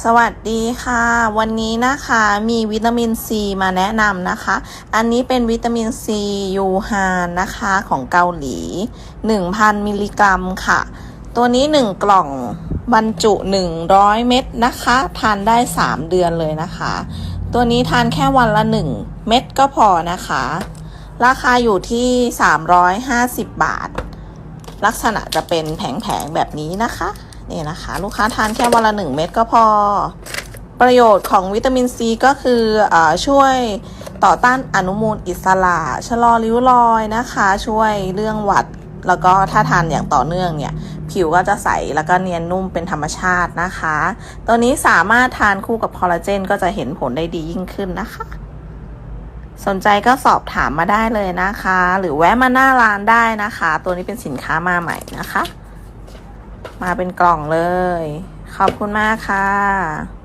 สวัสดีค่ะ วันนี้นะคะมีวิตามินซีมาแนะนำนะคะ อันนี้เป็นวิตามินซียูฮานนะคะของเกาหลี 1,000 มิลลิกรัมค่ะ ตัวนี้ 1 กล่องบรรจุ 100 เม็ดนะคะ ทานได้ 3 เดือนเลยนะคะ ตัวนี้ทานแค่วันละ 1 เม็ดก็พอนะคะ ราคาอยู่ที่ 350 บาท ลักษณะจะเป็นแผงๆแบบนี้นะคะ นี่นะคะ ลูกค้าทานแค่วันละหนึ่งเม็ดก็พอ ประโยชน์ของวิตามินซีก็คืออช่วยต่อต้านอนุมูลอิสระชะลอริ้วรอยนะคะ ช่วยเรื่องหวัด แล้วก็ถ้าทานอย่างต่อเนื่องเนี่ย ผิวก็จะใสแล้วก็เนียนนุ่มเป็นธรรมชาตินะคะ ตัวนี้สามารถทานคู่กับคอลลาเจนก็จะเห็นผลได้ดียิ่งขึ้นนะคะ สนใจก็สอบถามมาได้เลยนะคะ หรือแวะมาหน้าร้านได้นะคะ ตัวนี้เป็นสินค้ามาใหม่นะคะ มาเป็นกล่องเลย ขอบคุณมากค่ะ